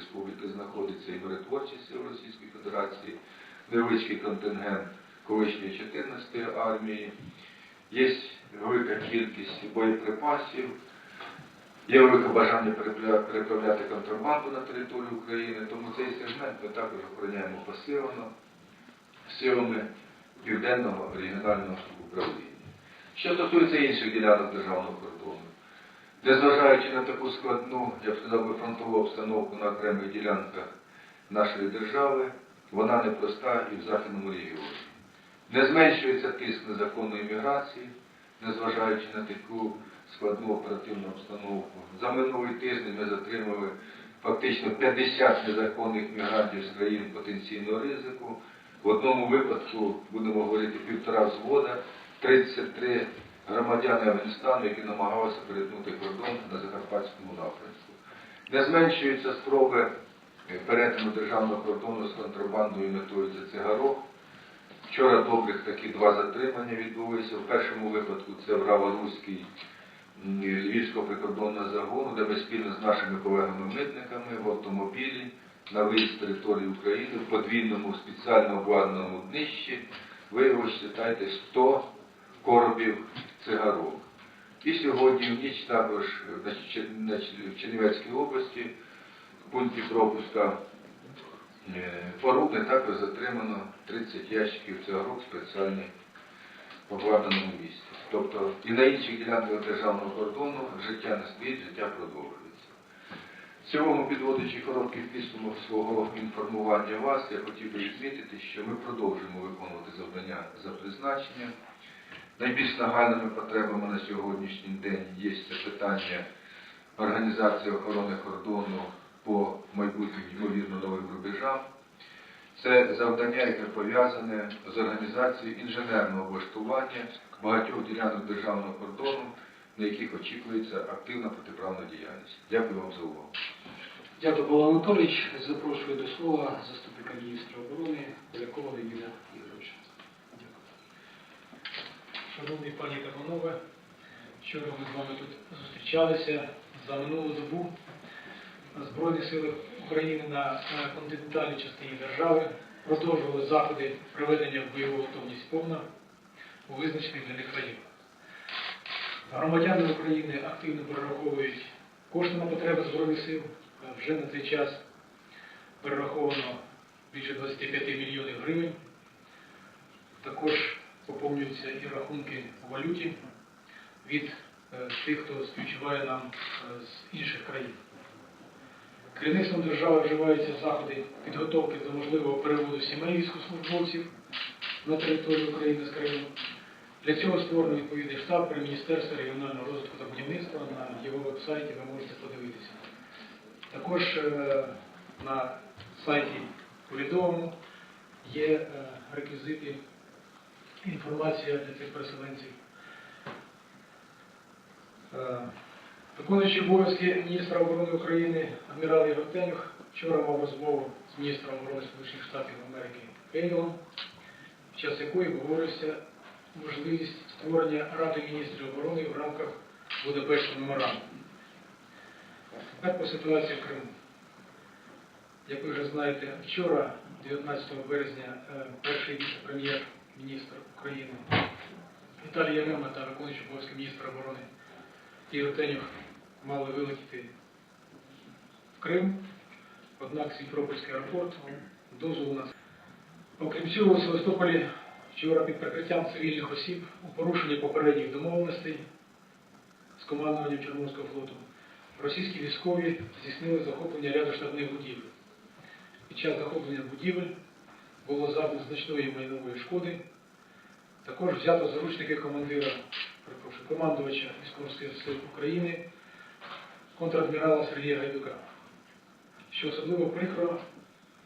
Республіки знаходиться і миротворчі сили Російської Федерації, невеличкий контингент колишньої 14-ї армії, є велика кількість боєприпасів, є велике бажання переправляти контрабанду на територію України, тому цей сегмент ми також охороняємо посилено силами Південного регіонального управління. Що стосується інших ділянок державного кордону, незважаючи на таку складну, я б сказав би, фронтову обстановку на окремих ділянках нашої держави, вона непроста і в західному регіоні. Не зменшується тиск незаконної міграції, незважаючи на таку складну оперативну обстановку. За минулий тиждень ми затримали фактично 50 незаконних мігрантів з країн потенційного ризику. В одному випадку, будемо говорити, півтора взвода, 33 громадяни Афганістану, які намагалися перетнути кордон на Закарпатському напрямку. Не зменшуються спроби перетину державного кордону з контрабандою метою це цигарок. Вчора добрих такі два затримання відбулися. В першому випадку це Врава-Руський м, Львівського прикордонного загону, де ми спільно з нашими колегами-митниками в автомобілі на виїзд з території України в подвійному спеціально обладнаному днищі виявилось, читайте, 100 коробів цигарок. І сьогодні в ніч також в Чернівецькій області в пункті пропуска е, Порубне також затримано 30 ящиків цигарок в спеціально обладнаному місці. Тобто і на інших ділянках державного кордону життя не стоїть, життя продовжується. В цілому, підводячи короткий підсумок свого інформування вас, я хотів би відмітити, що ми продовжуємо виконувати завдання за призначенням. Найбільш нагальними потребами на сьогоднішній день є це питання організації охорони кордону по майбутнім ймовірно новим рубежам. Це завдання, яке пов'язане з організацією інженерного облаштування багатьох ділянок державного кордону, на яких очікується активна протиправна діяльність. Дякую вам за увагу. Дякую, Павло Анатолійович. Запрошую до слова заступника міністра оборони Полякова Леоніда Ігоровича. Шановні пані та панове, вчора ми з вами тут зустрічалися за минулу добу. Збройні сили України на континентальній частині держави продовжували заходи проведення бойової готовність повна у визначених для них районах. Громадяни України активно перераховують кошти на потреби Збройних сил. Вже на цей час перераховано більше 25 мільйонів гривень. Також поповнюються і рахунки у валюті від е, тих, хто співчуває нам е, з інших країн. Керівництвом держави вживаються заходи підготовки до можливого переводу сімей військовослужбовців на територію України з Криму. Для цього створено відповідний штаб при Міністерстві регіонального розвитку та будівництва. На його веб-сайті ви можете подивитися. Також е, на сайті урядовому є реквізити інформація для цих переселенців. Е, Виконуючий обов'язки міністра оборони України адмірал Ігор Тенюх вчора мав розмову з міністром оборони Сполучених Штатів Америки Кейлом, під час якої обговорювався можливість створення Ради міністрів оборони в рамках Будапештського меморандуму. Тепер по ситуації в Криму. Як ви вже знаєте, вчора, 19 березня, е, перший віце-прем'єр-міністр України Віталій Ярема та виконуючий обов'язки міністра оборони Ігор Тенюх мали вилетіти в Крим, однак Сімфропольський аеропорт дозволу на це. Окрім цього, у Севастополі вчора під прикриттям цивільних осіб у порушенні попередніх домовленостей з командуванням Чорноморського флоту російські військові здійснили захоплення ряду штабних будівель. Під час захоплення будівель було завдано значної майнової шкоди. Також взято заручники командира, перепрошую, командувача військово-морських сил України, контрадмірала Сергія Гайдука. Що особливо прикро,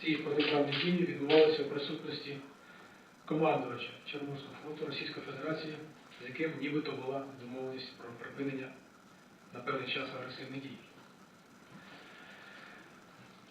ці протиправні дії відбувалися в присутності командувача Чорноморського флоту Російської Федерації, з яким нібито була домовленість про припинення на певний час агресивних дій.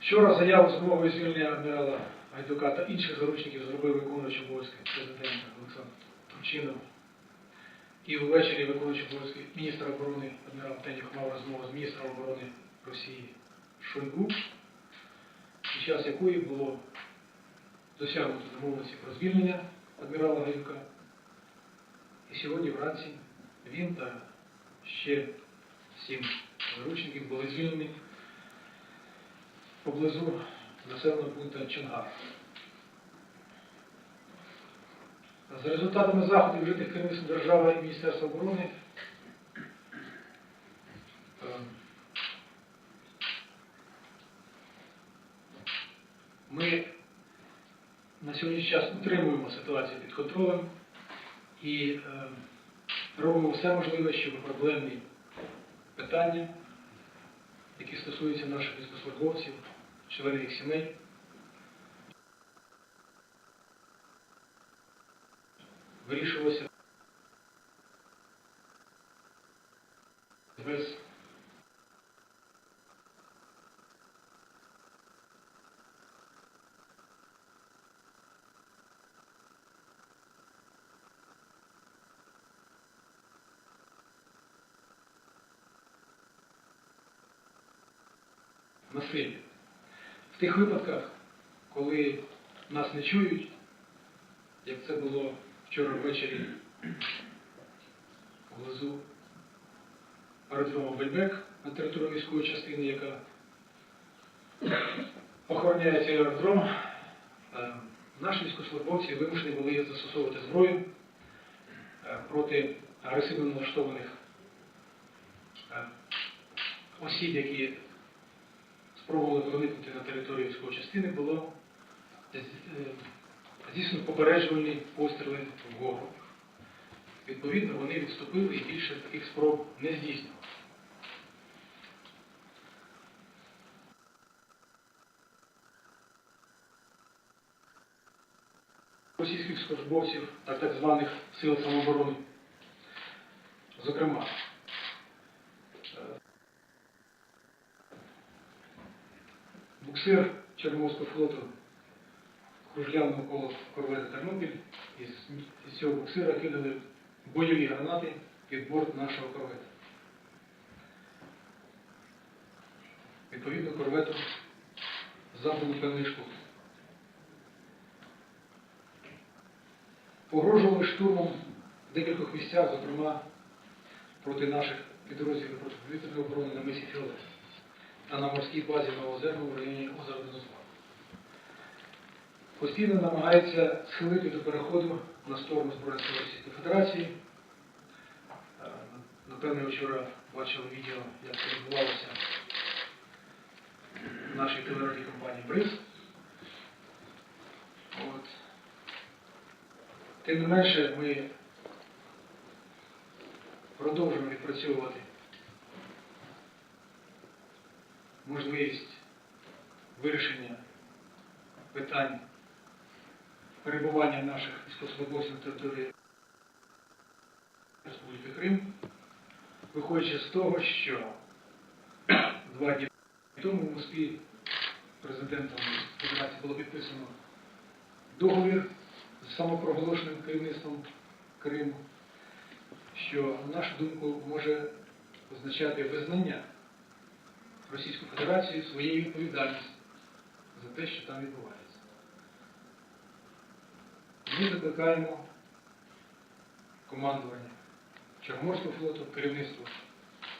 Вчора заяву з вимогою звільнення адмірала Гайдука та інших заручників зробив виконуючий обов'язки президента Олександр Турчинов. І ввечері виконуючий обов'язки міністра оборони адмірал Тенюх мав розмову з міністром оборони Росії Шойгу. час якої було досягнуто домовленості про звільнення адмірала Гаюка. І сьогодні вранці він та ще сім заручників були звільнені поблизу населеного пункту Чонгар. За результатами заходів вжитих керівництвом держави і Міністерства оборони е, ми на сьогоднішній час утримуємо ситуацію під контролем і е, робимо все можливе, щоб проблемні питання, які стосуються наших військовослужбовців, членів їх сімей, вирішувалося без насилля. В тих випадках, коли нас не чують, як це було вчора ввечері поблизу аеродрому Вельбек на території військової частини, яка охороняє цей аеродром, е, наші військовослужбовці вимушені були застосовувати зброю е, проти агресивно налаштованих е, осіб, які спробували проникнути на територію військової було е, здійснено попереджувальні постріли вгору. Відповідно, вони відступили і більше таких спроб не здійснювали. Російських службовців та так званих сил самооборони. Зокрема, е, буксир Чорноморського флоту кружляв навколо корвети Тернопіль, і з, цього буксира кидали бойові гранати під борт нашого корвета. Відповідно, корвету завдано певний. Погрожували штурмом в декількох місцях, зокрема проти наших підрозділів протиповітряної оборони на мисі Фіолет та на морській базі Новозерного в районі озера Донецька. Постійно намагається схилити до переходу на сторону Збройних сил Російської Федерації. Е, Напевне, вчора бачили відео, як це відбувалося в нашій телерадіокомпанії Бриз. От. Тим не менше, ми продовжуємо відпрацьовувати можливість вирішення питань перебування наших військовослужбовців на території Республіки Крим, виходячи з того, що два дні тому в Москві президентом Федерації було підписано договір з самопроголошеним керівництвом Криму, що, на нашу думку, може означати визнання Російської Федерації своєї відповідальності за те, що там відбувається. Ми закликаємо командування Чорноморського флоту, керівництво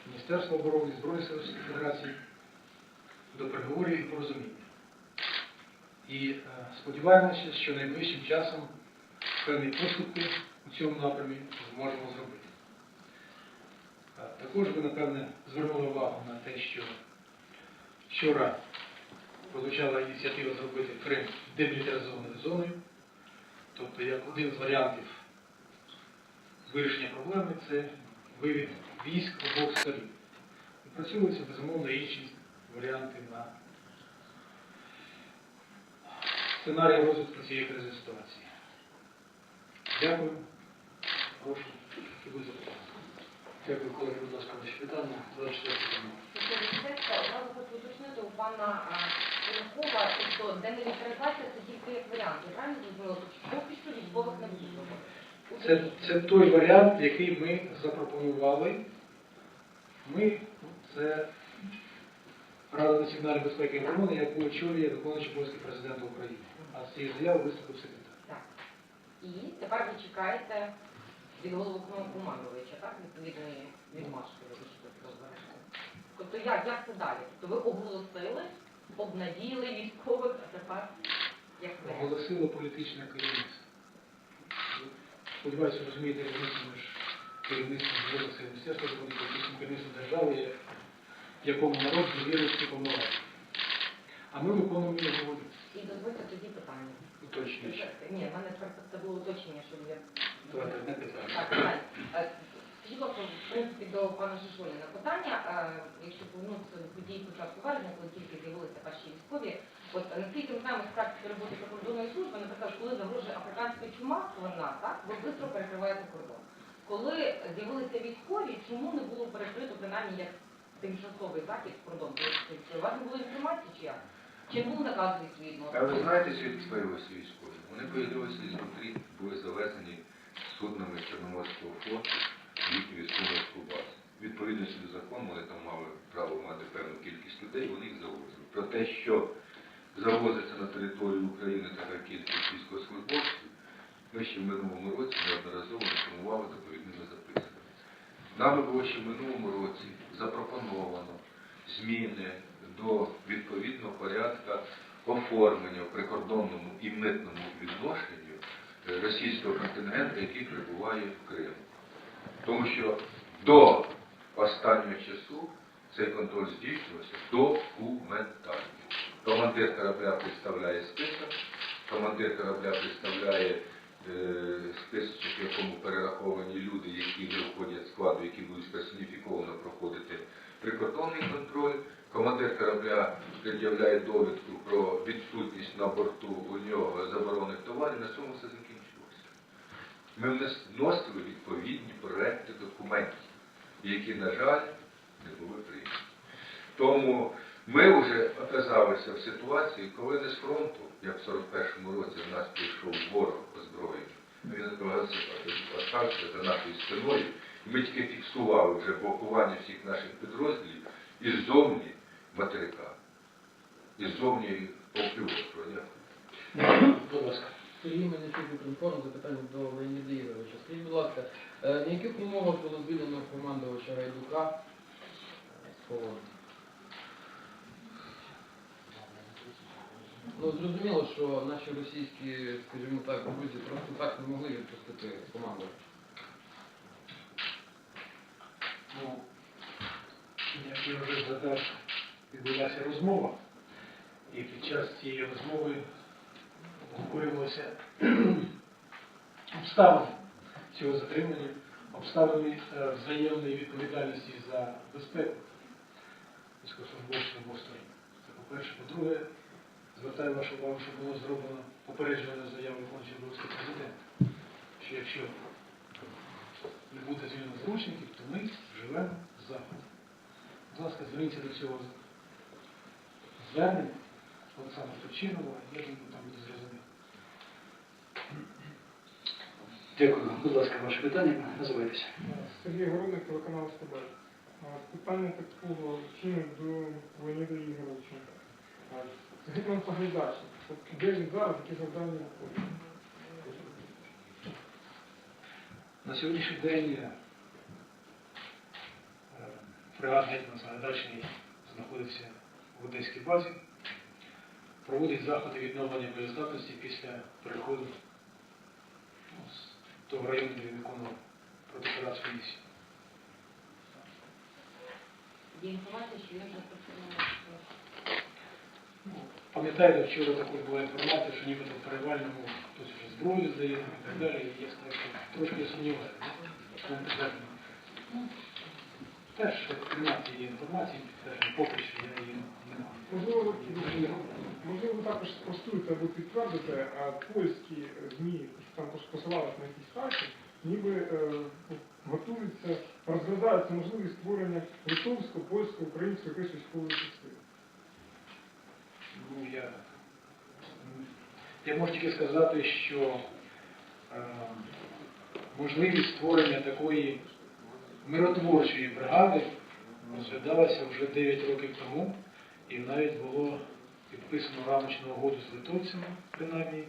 Міністерства оборони Збройних сил Російської Федерації до переговорів і порозуміння. І е, сподіваємося, що найближчим часом певні поступки у цьому напрямі зможемо зробити. Е, Також ви, напевне, звернули увагу на те, що вчора прозвучала ініціатива зробити Крим демілітаризованою зоною. Тобто, як один з варіантів вирішення проблеми це вивід військ обох сторін. Відпрацьовуються, безумовно, інші варіанти на сценарій розвитку цієї кризової ситуації. Дякую. Прошу. Дякую, колеги, будь ласка, ваші питання. 24 питання. Уточнити у пана а, тобто демілітаризація це тільки як варіант. Я правильно зрозуміла? Тобто поки що військових не буде. Це, це той варіант, який ми запропонували. Ми це Рада національної безпеки і оборони, яку очолює виконуючий обов'язки президента України. А з цієї заяви виступив секретар. Так. І тепер ви чекаєте від головнокомандувача, так, відповідної відмашки. Тобто як, як це далі? Тобто ви оголосили, обнадіяли військових, а тепер як ви? Оголосило політичне керівництво. Сподіваюся, розумієте різницю між керівництвом Збройних сил Міністерства і політичним керівництвом держави, якому народ довірив ці повноваження. А ми виконуємо його волю. І дозвольте тоді питання. Уточнюючи. Ні, в мене це було уточнення, що я Давайте одне питання. Так, далі. Ласка, в принципі, до пана Шишоніна питання, е, якщо повернутися до подій початку вересня, коли тільки з'явилися перші військові, от наскільки ми знаємо з практики роботи прикордонної служби, наприклад, коли загрожує африканська чума, вона, так, ви швидко перекриваєте кордон. Коли з'явилися військові, чому не було перекрито принаймні як тимчасовий захід кордон? У вас не було інформації чи як? Чи був наказ відповідно? А ви знаєте, звідки з'явилися військові? Вони появилися Дмитрі, були завезені суднами Чорноморського флоту в їхню військово базу. Відповідності до закону вони там мали право мати певну кількість людей, вони їх завозили. Про те, що завозиться на територію України така кількість військовослужбовців, ми ще в минулому році неодноразово інформували доповідними записками. Нами було ще в минулому році запропоновано зміни до відповідного порядка оформлення в прикордонному і митному відношенню е, російського контингенту, який прибуває в Крим. Тому що до останнього часу цей контроль здійснювався документально. Командир корабля представляє список, командир корабля представляє е, списочок, в якому перераховані люди, які не входять в складу, які будуть персоніфіковано проходити прикордонний контроль. Командир корабля пред'являє довідку про відсутність на борту у нього заборонених товарів, на цьому все закінчилося. Ми вносили відповідні проекти документів, які, на жаль, не були прийняті. Тому ми вже оказалися в ситуації, коли не з фронту, як в 41-му році в нас прийшов ворог озброєний, він остався за нашою спиною, і ми тільки фіксували вже блокування всіх наших підрозділів іззовні материка, іззовні полківострова. Дякую. Будь ласка. Сергій Мельничук, Укрінформ, запитання до Леоніда Ігоровича. Скажіть, будь ласка, е, на яких умовах було звільнено командувача Гайдука е, з полону? Ну, зрозуміло, що наші російські, скажімо так, друзі просто так не могли відпустити командувача. Ну, я вже згадав, відбулася розмова, і під час цієї розмови обговорювалися обставини цього затримання, обставини е, взаємної відповідальності за безпеку військовослужбовців обох сторін. Це по-перше. По-друге, звертаю вашу увагу, що було зроблено попереджувальну заяву виконуючого президента, що якщо не буде звільнено заручників, то ми живемо з заходу. Будь ласка, зверніться до цього звернення Олександра Турчинова, я думаю, там буде зрозуміло. Дякую. Будь ласка, ваше питання. Називайтеся. Сергій Городник, телеканал СТБ. Питання такого чину до Леоніда Ігоровича. А, Гетьман Сагайдачний. Де він зараз, які завдання виконує? На сьогоднішній день е, фрегат Гетьман Сагайдачний знаходиться в Одеській базі, проводить заходи відновлення боєздатності після переходу того району, де він виконував протиопераційну місію. Пам'ятаєте, вчора також була інформація, що нібито в перевальному хтось вже зброю здає і так далі. І я сказав, що трошки я сумніваюся. що він підтверджений. Ну, Теж цієї інформації, підтвердження, поки що я її не маю. Можливо, ви- можливо, також спростуєте або підтвердите, а польські ЗМІ, там посилалися на якісь сайти, ніби е, готуються, розглядаються можливість створення литовського, польського, українського якоїсь військової частини. Ну, я, я можу тільки сказати, що е, можливість створення такої миротворчої бригади розглядалася вже 9 років тому, І навіть було підписано рамочну угоду з литовцями, принаймні,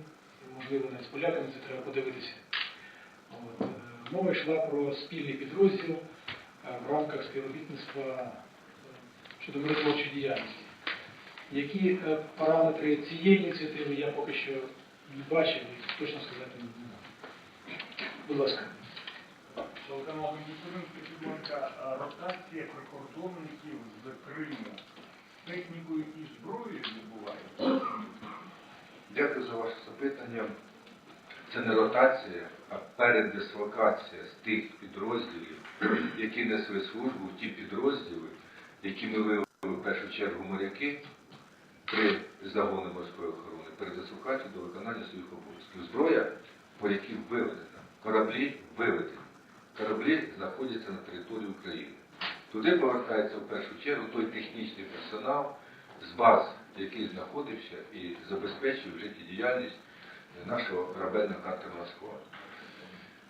можливо, навіть з поляками, це треба подивитися. От. е, Мова йшла про спільний підрозділ е, в рамках співробітництва е, щодо миротворчої діяльності. Які параметри цієї ініціативи я поки що не бачив і точно сказати не можу. Будь ласка. Шановний господин, скажіть, будь а ротація прикордонників з Криму технікою і зброєю відбувається? Дякую за ваше запитання. Це не ротація, а передислокація з тих підрозділів, які несли службу в ті підрозділи, які ми вивели в першу чергу моряки при загоні морської охорони, передислокацію до виконання своїх обов'язків. Зброя моряків виведена, кораблі виведені. Кораблі знаходяться на території України. Туди повертається в першу чергу той технічний персонал з баз, який знаходився і забезпечив життєдіяльність нашого корабельного катерного складу.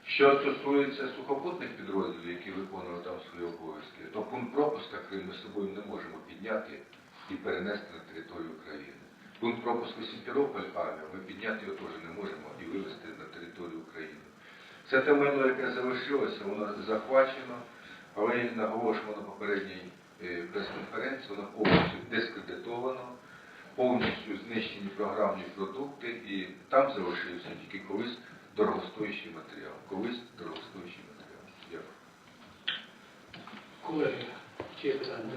Що стосується сухопутних підрозділів, які виконували там свої обов'язки, то пункт пропуска Крим ми з собою не можемо підняти і перенести на територію України. Пункт пропуску Сімферополь авіа ми підняти його теж не можемо і вивезти на територію України. Все те майно, яке залишилося, воно захвачено, але наголошено на попередній е, прес-конференції, воно повністю дискредитовано, повністю знищені програмні продукти, і там залишився тільки колись дорогостоящий матеріал. Колись дорогостоящий матеріал. Дякую. Колеги, чи є питання?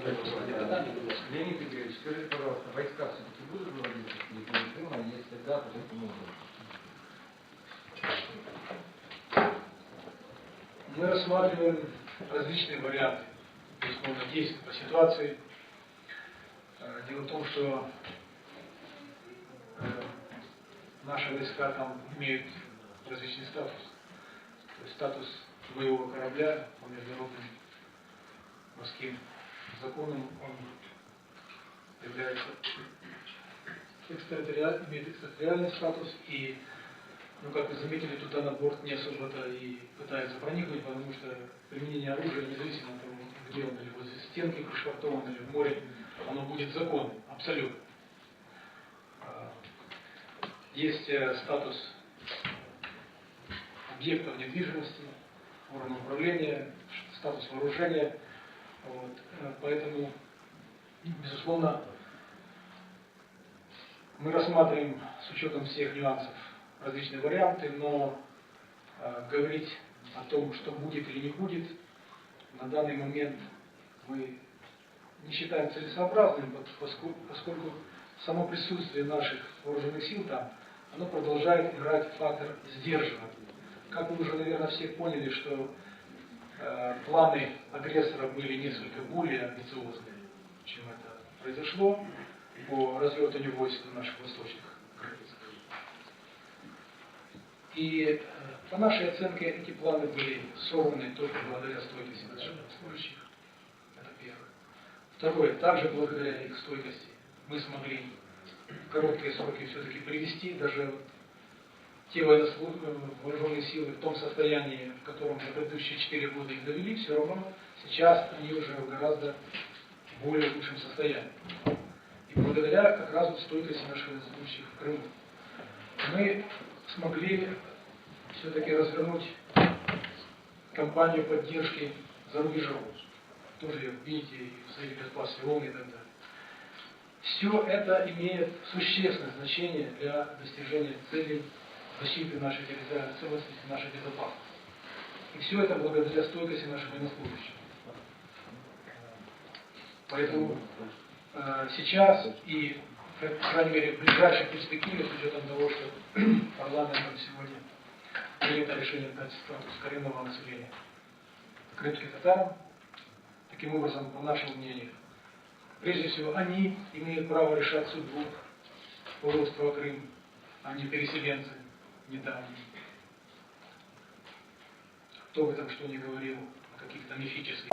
Леонид Игоревич, скажите, пожалуйста, войска все-таки будут выводиться с территории Крыма, если да, то каким образом? Мы рассматриваем различные варианты, безусловно, действий по ситуации. Э, Дело в том, что э, наши войска там имеют различный статус. То есть статус боевого корабля по международным морским законам он является экстерриториаль- имеет экстерриториальный статус и ну, как вы заметили, туда на борт не особо-то и пытаются проникнуть, потому что применение оружия, независимо от того, где он, или возле стенки пришвартован, или в море, оно будет законным, абсолютно. А, Есть э, статус объектов недвижимости, органов управления, статус вооружения. Вот. Э, Поэтому, безусловно, мы рассматриваем с учетом всех нюансов различные варианты, но э, говорить о том, что будет или не будет, на данный момент мы не считаем целесообразным, пос- поскольку, поскольку само присутствие наших вооруженных сил там, оно продолжает играть фактор сдерживания. Как вы уже, наверное, все поняли, что э, планы агрессора были несколько более амбициозные, чем это произошло по развертыванию войск на наших восточных И э, по нашей оценке эти планы были сорваны только благодаря стойкости наших служащих. Это первое. Второе. Также благодаря их стойкости мы смогли в короткие сроки все-таки привести даже те э, вооруженные силы в том состоянии, в котором за предыдущие четыре года их довели, все равно сейчас они уже в гораздо более лучшем состоянии. И благодаря как раз стойкости наших военнослужащих в Крыму мы смогли все-таки развернуть кампанию поддержки за рубежом. Тоже видите и в Союзе безопасности ООН и так далее. Все это имеет существенное значение для достижения целей защиты нашей территориальной целостности, нашей безопасности. И все это благодаря стойкости наших военнослужащих. Поэтому э, сейчас и, по крайней мере, в ближайшей перспективе, с учетом того, что парламентом сегодня принято решение дать статус коренного населения крымским татарам, таким образом, по нашему мнению, прежде всего, они имеют право решать судьбу полуострова Крым, а не переселенцы недавние. Кто бы там что ни говорил о каких-то мифических